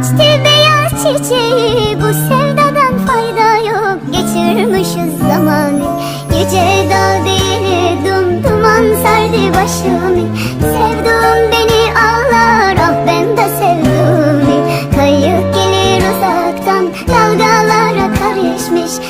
Açtı beyaz çiçeği bu sevdadan fayda yok. Geçirmişiz zamanı Gece dağ değil dum duman sardı başımı. Sevduğum beni ağlar ah ben de sevduğum Kayıp gelir uzaktan dalgalara karışmış.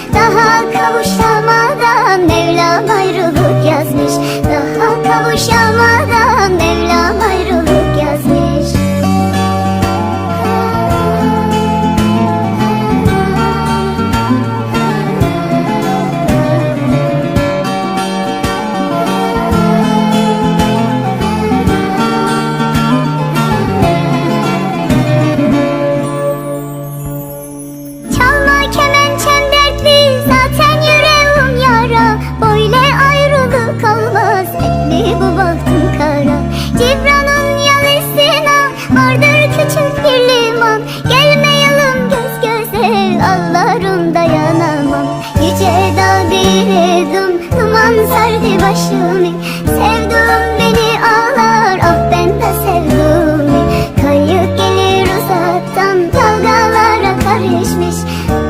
Etli bu bahtım kara. Cibran'ın yalısına vardır küçük bir liman. Gelmeyelim göz göze. Ağlarım dayanamam. Yüce dağ bir edim duman sardı başımı. Sevduğum beni ağlar. Ah ben de sevduğumu Kayıp gelir uzaktan. Dalgalara karışmış.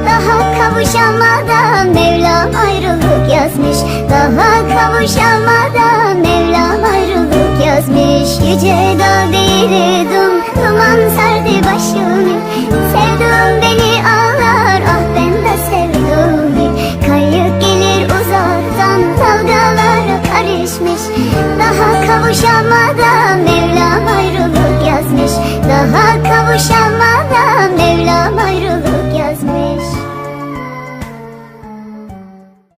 Daha kavuşamadan Mevlam ayrılık yazmış. Daha kavuşamadan Mevlam ayrılık yazmış. Yüce dağ bir edim duman sardı başımı Sevduğum beni ağlar ah ben de sevduğumu Kayıp gelir uzaktan dalgalara karışmış. Daha kavuşamadan Mevlam